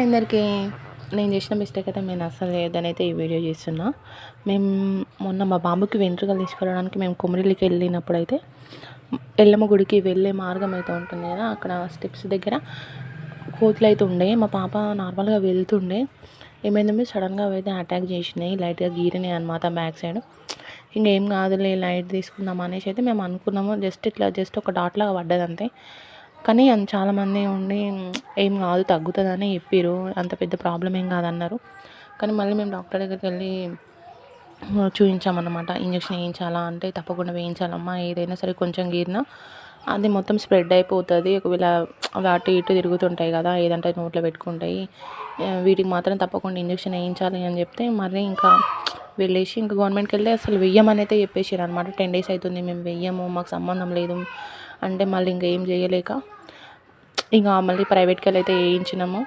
Hi అందరికీ నేను చేసిన మిస్టేక్ అయితే నేను అసలు లేదని అయితే ఈ వీడియో చేస్తున్నా. మేము మొన్న మా బాబుకి వెంట్రుకలు తీసుకురావడానికి మేము కుమరిలికి వెళ్ళినప్పుడు అయితే ఎల్లమ్మ గుడికి వెళ్ళే మార్గం అయితే ఉంటుంది కదా అక్కడ స్టెప్స్ దగ్గర కోతులు అయితే ఉండే. మా పాప నార్మల్గా వెళ్తుండే. ఏమైందంటే సడన్గా అయితే అటాక్ చేసినాయి లైట్గా గీరినాయి అనమాట బ్యాక్ సైడ్ ఇంకేం కాదులే లైట్ తీసుకుందాం అనేసి అయితే మేము అనుకున్నాము. జస్ట్ ఇట్లా జస్ట్ ఒక డాట్ లాగా పడ్డది అంతే కానీ అన్ చాలామంది ఉండి ఏం కాదు తగ్గుతుందని చెప్పిర్రు. అంత పెద్ద ప్రాబ్లం ఏం కాదన్నారు. కానీ మళ్ళీ మేము డాక్టర్ దగ్గరికి వెళ్ళి చూపించామన్నమాట ఇంజక్షన్ వేయించాలా అంటే తప్పకుండా వేయించాలమ్మా. ఏదైనా సరే కొంచెం గీరినా అది మొత్తం స్ప్రెడ్ అయిపోతుంది. ఒకవేళ అవి అటు ఇటు తిరుగుతుంటాయి కదా ఏదంటే నోట్లో పెట్టుకుంటాయి. వీటికి మాత్రం తప్పకుండా ఇంజక్షన్ వేయించాలి అని చెప్తే మరి ఇంకా వెళ్ళేసి ఇంకా గవర్నమెంట్కి వెళ్తే అసలు వెయ్యమని అయితే చెప్పేసారు అనమాట టెన్ డేస్ అవుతుంది మేము వెయ్యము మాకు సంబంధం లేదు. అంటే మళ్ళీ ఇంకా ఏం చేయలేక ఇంకా మళ్ళీ ప్రైవేట్కి వెళ్ళి అయితే వేయించినాము.